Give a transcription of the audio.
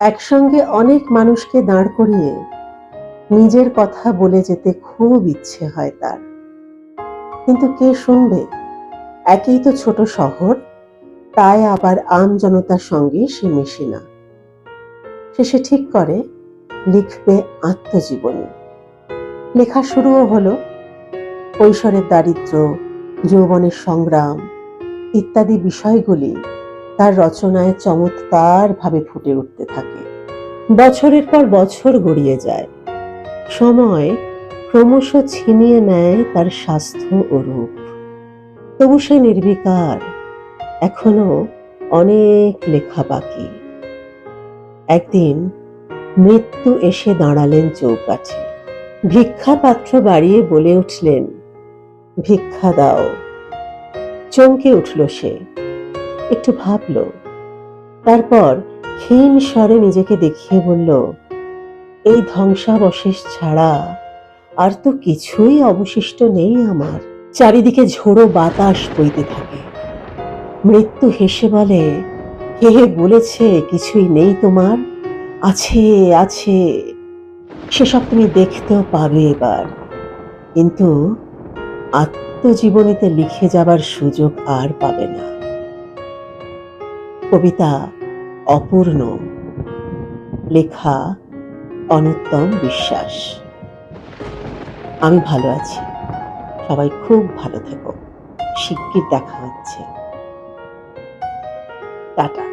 একসঙ্গে অনেক মানুষকে দাঁড় করিয়ে নিজের কথা বলে যেতে খুব ইচ্ছে হয় তার। কিন্তু কে শুনবে? একই তো ছোট শহর, তাই আবার আম জনতার সঙ্গে সে মেশে না। শেষে ঠিক করে, লিখবে আত্মজীবনী। লেখা শুরুও হলো, কৈশোরের দারিদ্র যৌবনের সংগ্রাম, ইত্যাদি বিষয়গুলি তার রচনায় চমৎকার ভাবে ফুটে উঠতে থাকে। বছরের পর বছর গড়িয়ে যায়। সময় ক্রমশ ছিনিয়ে নেয় তার স্বাস্থ্য ও রূপ। তবু সে নির্বিকার, এখনও অনেক লেখা বাকি। একদিন মৃত্যু এসে দাঁড়ালেন চৌকাঠে। ভিক্ষা পাত্র বাড়িয়ে বলে উঠলেন, ভিক্ষা দাও। চমকে উঠল সে। একটু ভাবল। তারপর ক্ষীণ স্বরে নিজেকে দেখিয়ে বলল, এই ধ্বংসাবশেষ ছাড়া আর তো কিছুই অবশিষ্ট নেই আমার। চারিদিকে ঝোড়ো বাতাস বইতে থাকে। মৃত্যু হেসে বলে, হে হে, বলেছে, কিছুই নেই তোমার। আছে আছে, সেসব তুমি দেখতেও পাবে এবার। কিন্তু আত্মজীবনীতে লিখে যাবার সুযোগ আর পাবে না। কবিতা অপূর্ণ। লেখা অনুত্তম বিশ্বাস। আমি ভালো আছি। সবাই খুব ভালো থেকো। শিগগির দেখা হচ্ছে। টাটা।